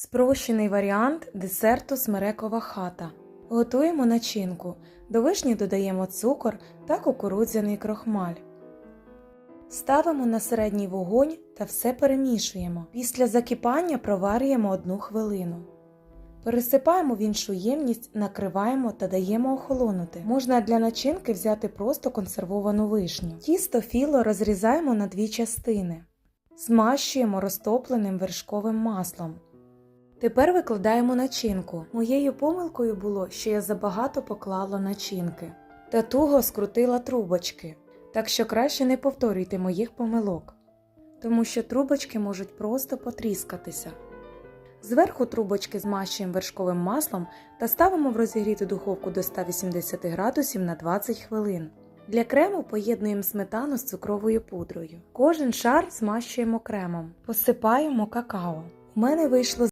Спрощений варіант десерту смерекова хата. Готуємо начинку. До вишні додаємо цукор та кукурудзяний крохмаль. Ставимо на середній вогонь та все перемішуємо. Після закипання проварюємо 1 хвилину. Пересипаємо в іншу ємність, накриваємо та даємо охолонути. Можна для начинки взяти просто консервовану вишню. Тісто філо розрізаємо на дві частини. Змащуємо розтопленим вершковим маслом. Тепер викладаємо начинку. Моєю помилкою було, що я забагато поклала начинки та туго скрутила трубочки, так що краще не повторюйте моїх помилок, тому що трубочки можуть просто потріскатися. Зверху трубочки змащуємо вершковим маслом та ставимо в розігріту духовку до 180 градусів на 20 хвилин. Для крему поєднуємо сметану з цукровою пудрою. Кожен шар змащуємо кремом, посипаємо какао. У мене вийшло